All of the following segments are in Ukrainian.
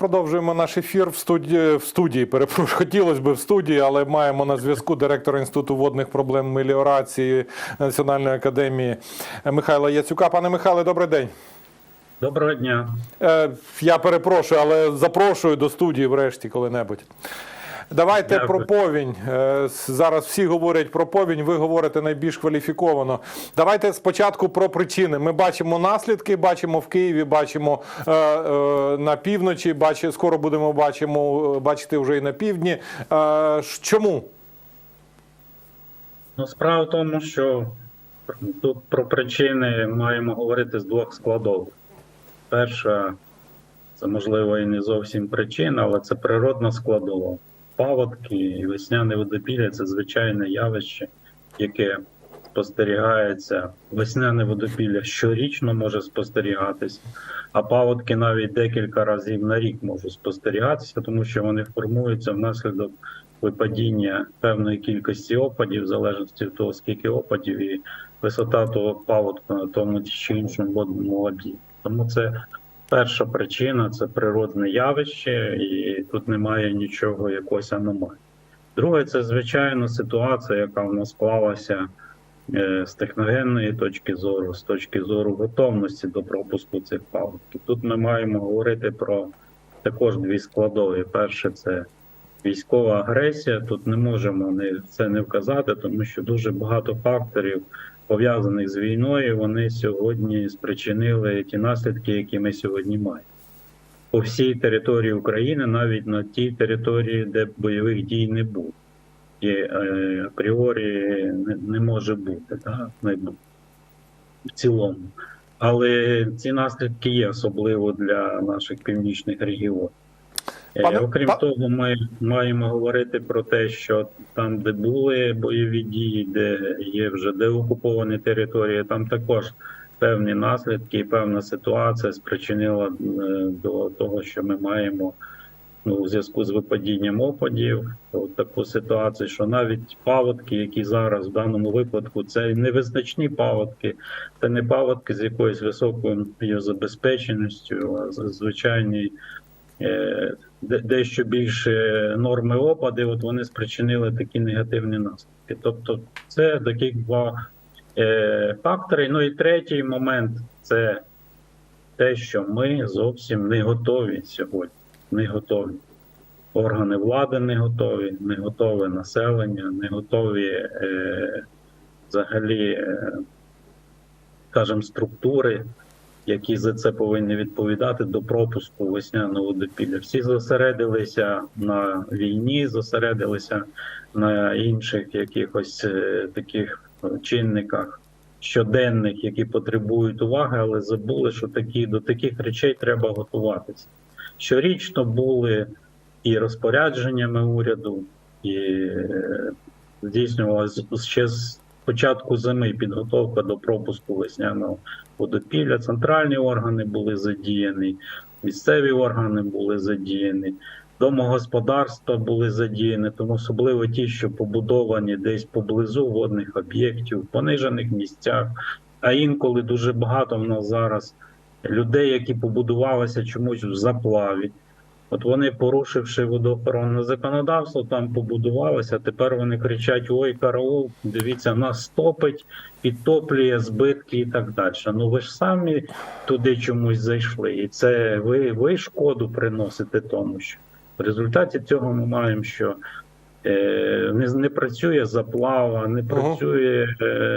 продовжуємо наш ефір в студії. В студії перепрошую, хотілося б в студії, але маємо на зв'язку директора інституту водних проблем меліорації Національної академії Михайла Яцюка. Пане Михайле, добрий день. Доброго дня. Е, Я перепрошую, але запрошую до студії врешті коли-небудь. Давайте Дякую. про повінь. Е, Зараз всі говорять про повінь, ви говорите найбільш кваліфіковано. Давайте спочатку про причини. Ми бачимо наслідки, бачимо в Києві, бачимо е, е, на півночі, бачи, скоро будемо бачимо, е, бачити вже і на півдні. Е, чому? Ну, справа в тому, що тут про причини маємо говорити з двох складових. Перша, це можливо і не зовсім причина, але це природна складова. Паводки і весняне водопілля це звичайне явище, яке спостерігається. Весняне водопілля щорічно може спостерігатися, а паводки навіть декілька разів на рік можуть спостерігатися, тому що вони формуються внаслідок випадіння певної кількості опадів, в залежності від того, скільки опадів і висота того паводку на тому чи іншому водному об'єкті. Тому це перша причина це природне явище, і тут немає нічого якогось аномалії. Друге, це звичайно ситуація, яка в нас склалася е, з техногенної точки зору, з точки зору готовності до пропуску цих паводків. Тут ми маємо говорити про також дві складові. Перше, це військова агресія. Тут не можемо це не вказати, тому що дуже багато факторів пов'язаних з війною, вони сьогодні спричинили ті наслідки, які ми сьогодні маємо. По всій території України, навіть на тій території, де бойових дій не було. І е, апріорі не, може бути бу- в цілому. Але ці наслідки є особливо для наших північних регіонів. Е, Пане- Окрім па- того, ми маємо говорити про те, що там, де були бойові дії, де є вже деокуповані території, там також певні наслідки і певна ситуація спричинила е, до того, що ми маємо ну, у зв'язку з випадінням опадів, от таку ситуацію, що навіть паводки, які зараз в даному випадку, це невизначні паводки, це не паводки з якоюсь високою забезпеченістю, а звичайні дещо більше норми опади, от вони спричинили такі негативні наслідки. Тобто, це такі два е, фактори. Ну і третій момент це те, що ми зовсім не готові сьогодні. Не готові. Органи влади не готові, не готове населення, не готові е, взагалі, е, скажімо, структури, які за це повинні відповідати до пропуску весняного водопілля. Всі зосередилися на війні, зосередилися на інших якихось е, таких е, чинниках щоденних, які потребують уваги, але забули, що такі, до таких речей треба готуватися. Щорічно були і розпорядженнями уряду, і е, здійснювалася ще з початку зими підготовка до пропуску весняного водопілля. Центральні органи були задіяні, місцеві органи були задіяні, домогосподарства були задіяні, тому особливо ті, що побудовані десь поблизу водних об'єктів, в понижених місцях. А інколи дуже багато в нас зараз людей, які побудувалися чомусь в заплаві. От вони, порушивши водоохоронне законодавство, там побудувалися. Тепер вони кричать: Ой, караул, дивіться, нас топить, підтоплює збитки і так далі. Ну ви ж самі туди чомусь зайшли, і це ви, ви шкоду приносите тому, що в результаті цього ми маємо, що е, не, не працює заплава, не працює е,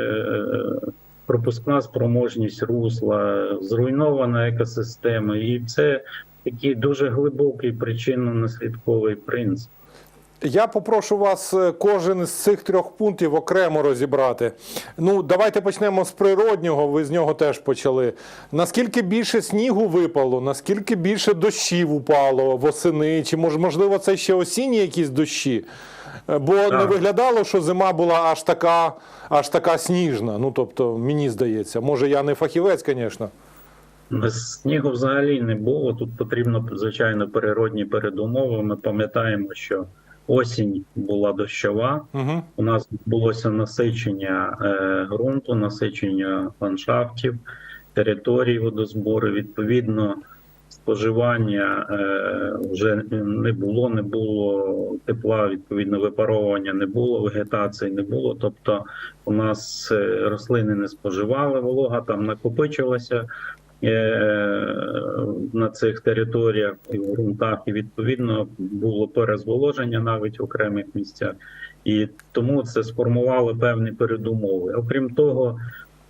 пропускна спроможність русла, зруйнована екосистема, і це такий дуже глибокий причинно-наслідковий принцип. Я попрошу вас е, кожен з цих трьох пунктів окремо розібрати. Ну, давайте почнемо з природнього. Ви з нього теж почали. Наскільки більше снігу випало, наскільки більше дощів упало восени, чи можливо це ще осінні якісь дощі? Е, Бо не виглядало, що зима була аж така, аж така сніжна. Ну тобто, мені здається, може я не фахівець, звісно. Без снігу взагалі не було. Тут потрібно, звичайно, природні передумови. Ми пам'ятаємо, що осінь була дощова. Угу. У нас відбулося насичення е, ґрунту, насичення ландшафтів, територій водозбору. Відповідно, споживання е, вже не було, не було тепла, відповідно, випаровування не було, вегетації не було. Тобто у нас е, рослини не споживали, волога там накопичилася на цих територіях і в ґрунтах, і відповідно було перезволоження навіть в окремих місцях. І тому це сформувало певні передумови. Окрім того,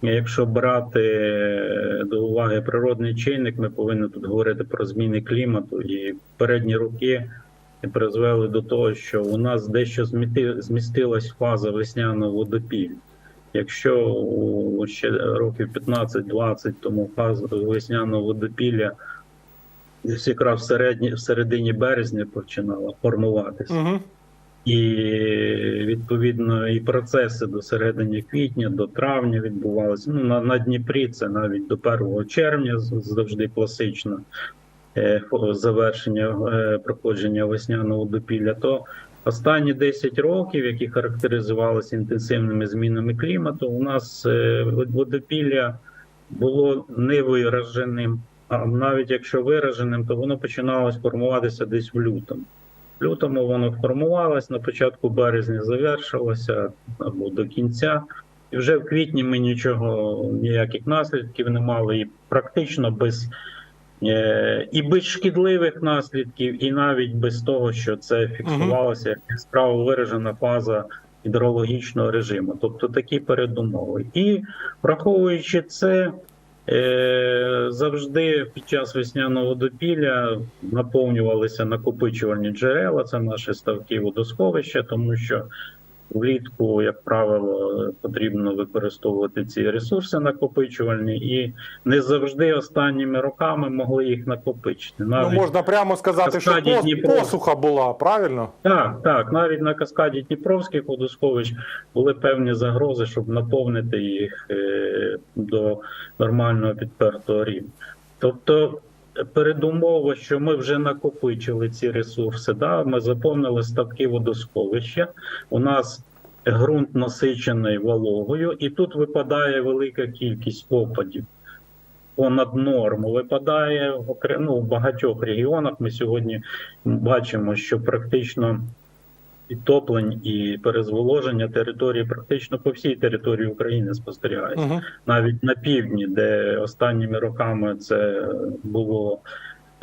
якщо брати е, до уваги природний чинник, ми повинні тут говорити про зміни клімату. І передні роки призвели до того, що у нас дещо змістилась фаза весняного водопілля. Якщо ще років 15-20 тому фаза весняного водопілля десь якраз в середні, в середині березня починала формуватися. Угу. І відповідно і процеси до середини квітня, до травня відбувалися. Ну на, на Дніпрі це навіть до 1 червня завжди класично е, завершення е, проходження весняного допілля. То останні 10 років, які характеризувалися інтенсивними змінами клімату, у нас е, водопілля було невираженим. А навіть якщо вираженим, то воно починалось формуватися десь в лютому. В лютому воно формувалось, на початку березня завершилося або до кінця. І вже в квітні ми нічого, ніяких наслідків не мали, і практично без і без шкідливих наслідків, і навіть без того, що це фіксувалося як яскраво виражена фаза гідрологічного режиму. Тобто такі передумови. І враховуючи це, Е, Завжди під час весняного водопілля наповнювалися накопичувальні джерела, це наші ставки водосховища, тому що влітку, як правило, потрібно використовувати ці ресурси накопичувальні, і не завжди останніми роками могли їх накопичити. Ну, можна прямо сказати, що Дніпро. посуха була, правильно? так, так, навіть на каскаді Дніпровських водосховищ були певні загрози, щоб наповнити їх е, до нормального підпертого рівня. Тобто, передумова, що ми вже накопичили ці ресурси, да, ми заповнили ставки водосховища. У нас ґрунт насичений вологою, і тут випадає велика кількість опадів. Понад норму випадає в ну, в багатьох регіонах. Ми сьогодні бачимо, що практично підтоплень і перезволоження території практично по всій території України спостерігається. Угу. Навіть на півдні, де останніми роками це було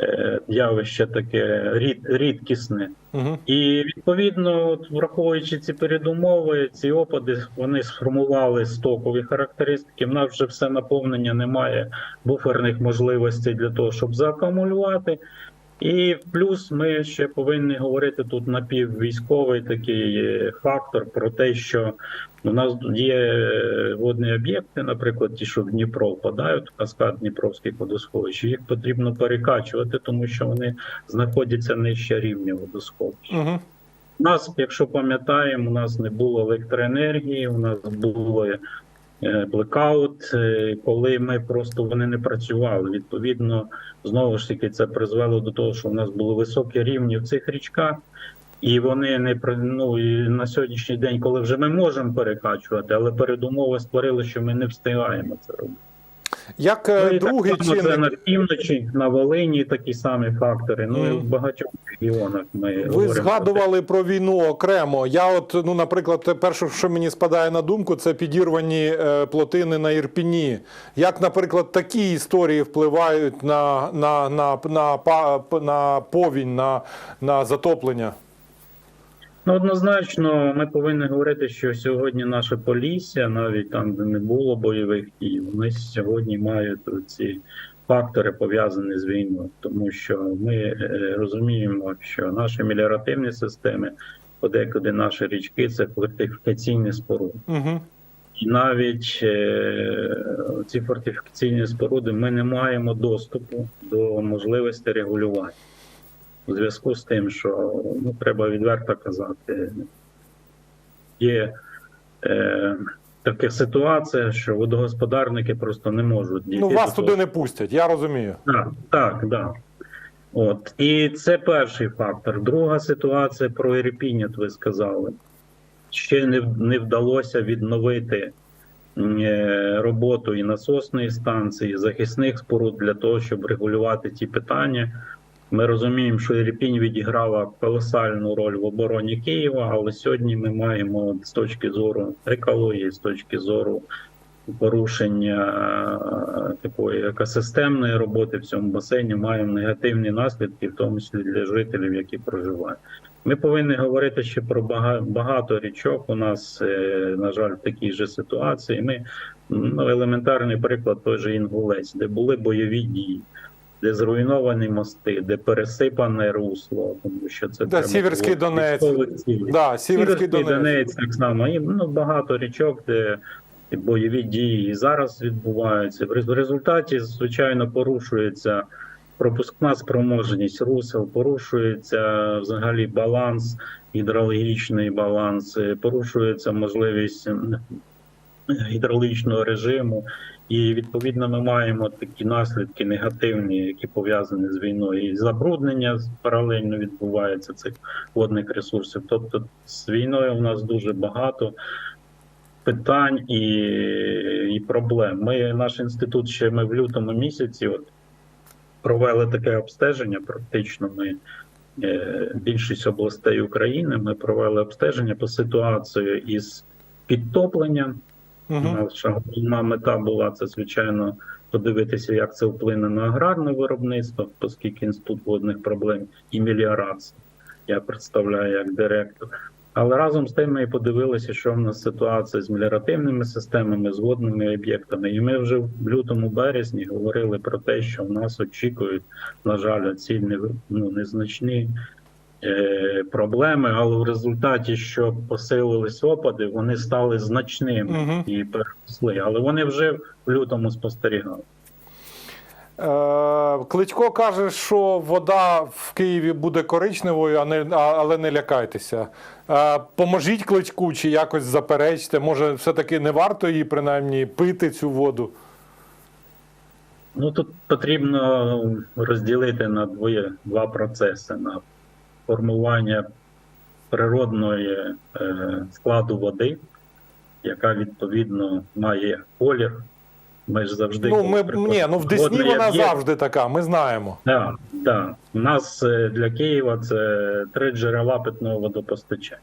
е, явище таке рід, рідкісне. Угу. І відповідно, от, враховуючи ці передумови, ці опади вони сформували стокові характеристики. В нас вже все наповнення немає буферних можливостей для того, щоб заакумулювати. І плюс ми ще повинні говорити тут напіввійськовий такий е, фактор про те, що у нас є е, водні об'єкти, наприклад, ті, що в Дніпро впадають, в каскад Дніпровських водосховищ. Їх потрібно перекачувати, тому що вони знаходяться нижче рівня водосховища. Угу. У нас, якщо пам'ятаємо, у нас не було електроенергії, у нас було е, блекаут, е, коли ми просто вони не працювали. Відповідно, знову ж таки, це призвело до того, що у нас були високі рівні в цих річках. І вони не ну, на сьогоднішній день, коли вже ми можемо перекачувати, але передумови створили, що ми не встигаємо це робити. Як е, Ну, і другий так це на півночі, на Волині такі самі фактори. Ну і в багатьох регіонах ми ви говоримо згадували про війну окремо. Я, от, ну, наприклад, перше, що мені спадає на думку, це підірвані е, плотини на Ірпіні. Як, наприклад, такі історії впливають на, на, на, на, па- на повінь, на, на затоплення? Ну, однозначно, ми повинні говорити, що сьогодні наше Полісся, навіть там, де не було бойових дій, вони сьогодні мають ці фактори пов'язані з війною, тому що ми е, розуміємо, що наші меліоративні системи, подекуди наші річки це фортифікаційні споруди. Угу. І навіть е, ці фортифікаційні споруди ми не маємо доступу до можливості регулювання. У зв'язку з тим, що ну, треба відверто казати, є е, така ситуація, що водогосподарники просто не можуть дійти Ну, вас туди не пустять, я розумію. так, так, да. От. І це перший фактор. Друга ситуація про Ірпінь, от ви сказали. Ще не, не вдалося відновити е, роботу і насосної станції, і захисних споруд для того, щоб регулювати ті питання. Ми розуміємо, що Ірпінь відіграла колосальну роль в обороні Києва, але сьогодні ми маємо з точки зору екології, з точки зору порушення е, такої екосистемної роботи в цьому басейні, маємо негативні наслідки, в тому числі для жителів, які проживають. Ми повинні говорити ще про бага- багато річок. У нас, е, на жаль, в такій же ситуації. Ми ну, елементарний приклад той же Інгулець, де були бойові дії, де зруйновані мости, де пересипане русло, тому що це Да, Сіверський Донець. Да, Сіверський Донець. Донець так само. І ну, багато річок, де бойові дії і зараз відбуваються. В результаті, звичайно, порушується пропускна спроможність русел, порушується взагалі баланс, гідрологічний баланс, е, порушується можливість гідравлічного режиму. І відповідно ми маємо такі наслідки негативні, які пов'язані з війною. І забруднення паралельно відбувається цих водних ресурсів. Тобто з війною у нас дуже багато питань і, і проблем. Ми наш інститут ще ми в лютому місяці от, провели таке обстеження. Практично ми е, більшість областей України ми провели обстеження по ситуації із підтопленням. Наша головна мета була це, звичайно, подивитися, як це вплине на аграрне виробництво, оскільки інститут водних проблем і меліорації я представляю як директор. Але разом з тим ми і подивилися, що в нас ситуація з меліоративними системами, з водними об'єктами. І ми вже в лютому березні говорили про те, що в нас очікують, на жаль, ці ну, незначні проблеми, але в результаті, що посилились опади, вони стали значними Мгм. і переросли. Але вони вже в лютому спостерігали. Е, Кличко каже, що вода в Києві буде коричневою, а не, але не лякайтеся. Е, Поможіть кличку чи якось заперечте. Може, все-таки не варто її принаймні пити цю воду. Ну тут потрібно розділити на двоє два процеси: на формування природної е, складу води, яка відповідно має колір. Ми ж завжди Ну, ми, ні, ну в Десні вона об'єкт- завжди така, ми знаємо. Так, так. У нас е, для Києва це три джерела питного водопостачання.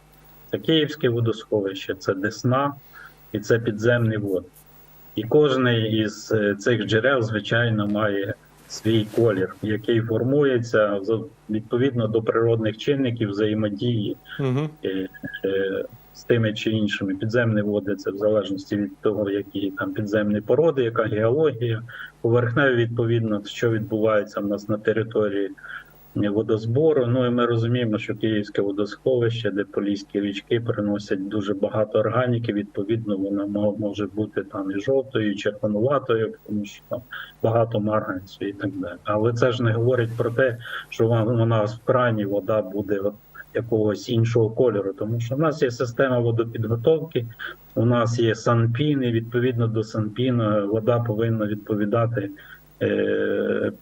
Це Київське водосховище, це Десна і це підземні води. І кожне із е, цих джерел, звичайно, має свій колір, який формується відповідно до природних чинників взаємодії Угу. з тими чи іншими підземні води, це в залежності від того, які там підземні породи, яка геологія, поверхневі, відповідно, що відбувається в нас на території водозбору. Ну і ми розуміємо, що Київське водосховище, де поліські річки приносять дуже багато органіки. Відповідно, вона може бути там і жовтою, і червонуватою, тому що там багато марганцю і так далі. Але це ж не говорить про те, що у нас в крані вода буде якогось іншого кольору, тому що в нас є система водопідготовки, у нас є санпін, і відповідно до санпіна вода повинна відповідати е,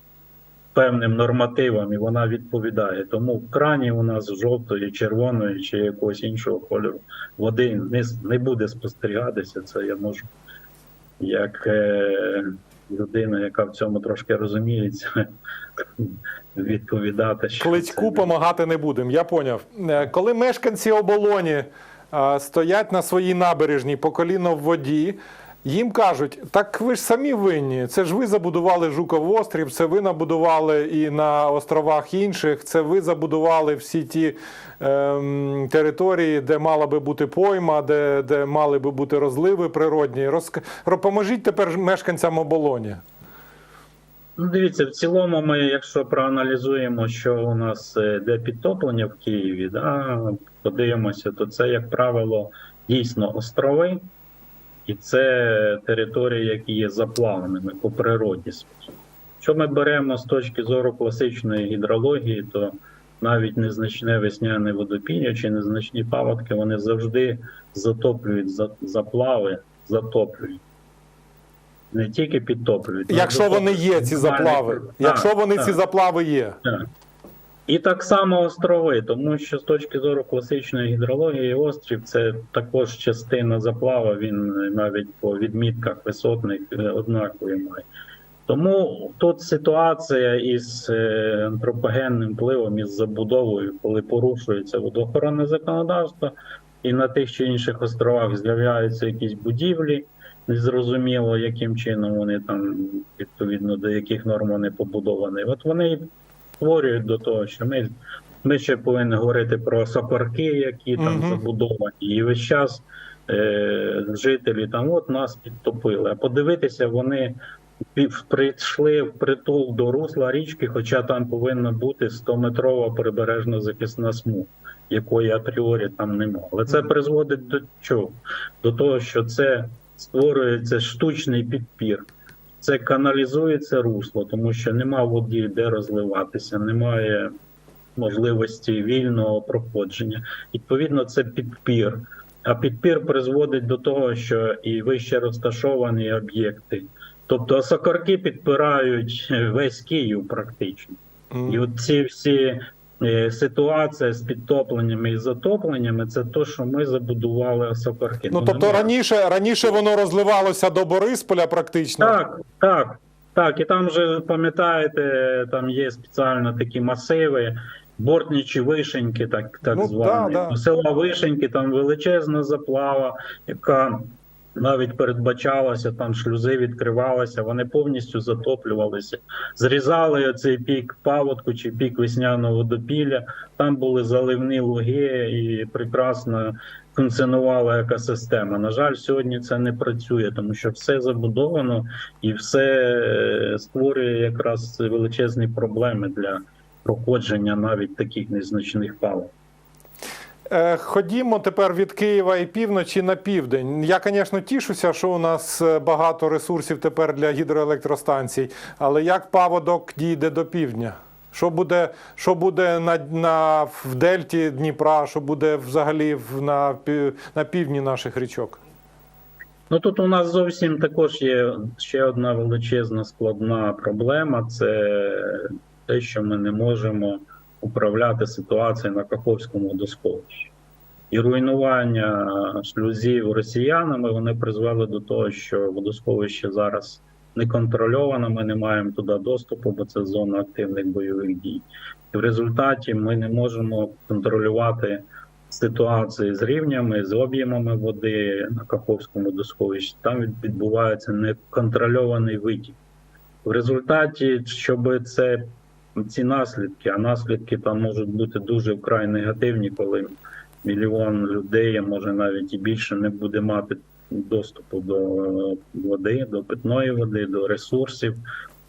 певним нормативам, і вона відповідає. Тому в крані у нас жовтої, червоної чи якогось іншого кольору води не, не буде спостерігатися. Це я можу як е, людина, яка в цьому трошки розуміється, відповідати. що Кличку це- помагати не будемо, я поняв. Е, Коли мешканці оболоні стоять на своїй набережній по коліно в воді, їм кажуть, так ви ж самі винні. Це ж ви забудували Жуков острів, це ви набудували і на островах інших, це ви забудували всі ті ем, території, де мала би бути пойма, де, де мали би бути розливи природні. Поможіть тепер мешканцям оболоні. Ну, дивіться, в цілому, ми, якщо проаналізуємо, що у нас е, де підтоплення в Києві, да, подивимося, то це, як правило, дійсно острови, і це території, які є заплавленими по природі. Що ми беремо з точки зору класичної гідрології, то навіть незначне весняне водопіння чи незначні паводки, вони завжди затоплюють заплави, затоплюють. Не тільки підтоплюють. Якщо вони є, ці заплави. Якщо вони ці заплави є. Так. І так само острови, тому що з точки зору класичної гідрології, острів це також частина заплава. Він навіть по відмітках висотних е, однакові має. Тому тут ситуація із е, антропогенним впливом із забудовою, коли порушується водоохоронне законодавство, і на тих чи інших островах з'являються якісь будівлі. Незрозуміло, яким чином вони там відповідно до яких норм вони побудовані. От вони створюють до того, що ми, ми ще повинні говорити про сокорки, які там Мгм. забудовані, і весь час е, жителі там от нас підтопили. А подивитися, вони прийшли в притул до русла річки, хоча там повинна бути 100-метрова прибережна захисна смуга, якої апріорі там немає. Але це призводить до чого? До того, що це створюється штучний підпір. Це каналізується русло, тому що нема воді, де розливатися, немає можливості вільного проходження. Відповідно, це підпір. А підпір призводить до того, що і вище розташовані об'єкти. Тобто сокорки підпирають весь Київ практично. І от ці всі е, ситуації з підтопленнями і затопленнями, це то, що ми забудували сокорки. Ну тобто раніше, раніше воно розливалося до Борисполя практично. так, так, так. І там же пам'ятаєте, там є спеціально такі масиви. Бортничі вишеньки, так, так Ну, звані. да, да. Села Вишеньки, там величезна заплава, яка навіть передбачалася, там шлюзи відкривалися, вони повністю затоплювалися. Зрізали оцей пік паводку чи пік весняного водопілля. Там були заливні луги і прекрасно функціонувала екосистема. На жаль, сьогодні це не працює, тому що все забудовано і все е, створює якраз величезні проблеми для проходження навіть таких незначних палив. Е, Ходімо тепер від Києва і півночі на південь. Я, звісно, тішуся, що у нас е, багато ресурсів тепер для гідроелектростанцій. Але як паводок дійде до півдня? Що буде, що буде на, на, в дельті Дніпра, що буде взагалі на, на півдні наших річок? Ну тут у нас зовсім також є ще одна величезна складна проблема: це те, що ми не можемо управляти ситуацією на Каховському водосховищі. І руйнування шлюзів росіянами вони призвели до того, що водосховище зараз не контрольовано, ми не маємо туди доступу, бо це зона активних бойових дій. І в результаті ми не можемо контролювати ситуації з рівнями, з об'ємами води на Каховському водосховищі. Там відбувається неконтрольований витік. В результаті, щоб це ці наслідки, а наслідки там можуть бути дуже вкрай негативні, коли мільйон людей, а може навіть і більше, не буде мати доступу до води, до питної води, до ресурсів.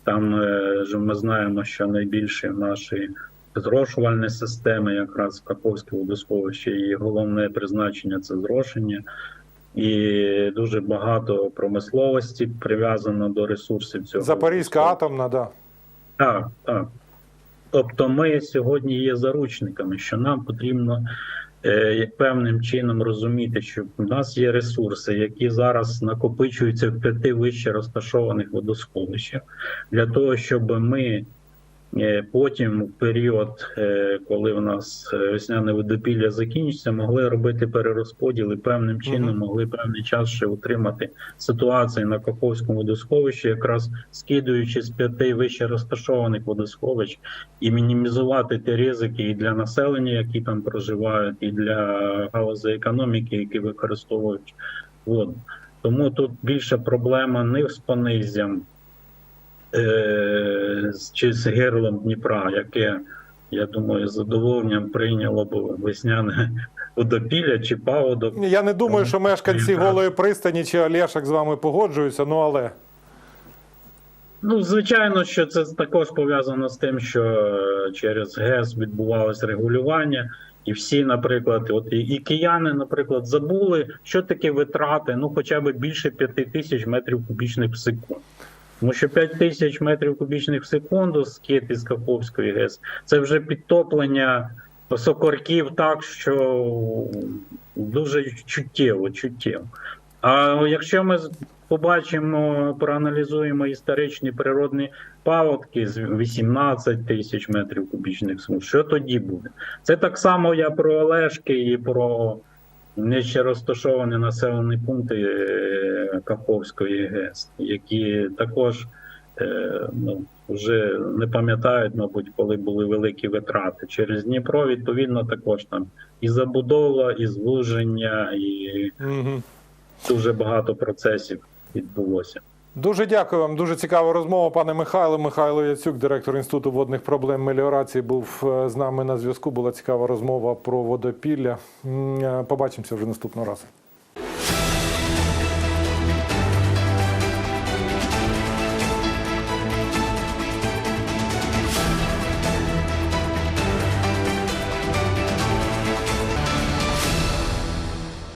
Там е, ж ми знаємо, що найбільше наші зрошувальні системи, якраз в Каховське водосховище, і головне призначення це зрошення. І дуже багато промисловості прив'язано до ресурсів цього. Запорізька атомна, да. Так, так. Тобто ми сьогодні є заручниками, що нам потрібно е, певним чином розуміти, що в нас є ресурси, які зараз накопичуються в п'яти вище розташованих водосховищах, для того, щоб ми потім, в період, е, коли в нас е, весняне водопілля закінчиться, могли робити перерозподіл і певним чином могли певний час ще утримати ситуацію на Каховському водосховищі, якраз скидуючи з п'яти вище розташованих водосховищ і мінімізувати ті ризики і для населення, які там проживають, і для галузі економіки, які використовують воду. Тому тут більша проблема не з понизям е, чи з герлом Дніпра, яке, я думаю, з задоволенням прийняло б весняне водопілля чи паводок. Я не думаю, що мешканці голої пристані чи Олешок з вами погоджуються, ну але. Ну, звичайно, що це також пов'язано з тим, що е, через ГЕС відбувалось регулювання, і всі, наприклад, от і, і кияни, наприклад, забули, що таке витрати, ну хоча б більше 5 тисяч метрів кубічних в секунду. Тому що 5 тисяч метрів кубічних в секунду скид із Каховської ГЕС це вже підтоплення сокорків так, що дуже чуттєво, чуттєво. А якщо ми побачимо, проаналізуємо історичні природні паводки з 18 тисяч метрів кубічних смуг. Що тоді буде? Це так само я про Олешки і про нижче розташовані населені пункти е, Каховської ГЕС, які також е, ну, вже не пам'ятають, мабуть, коли були великі витрати. Через Дніпро, відповідно, також там і забудова, і звуження, і Угу. дуже багато процесів відбулося. Дуже дякую вам. Дуже цікава розмова, пане Михайло. Михайло Яцюк, директор інституту водних проблем меліорації, був е, з нами на зв'язку. Була цікава розмова про водопілля. Е, Побачимося вже наступного разу.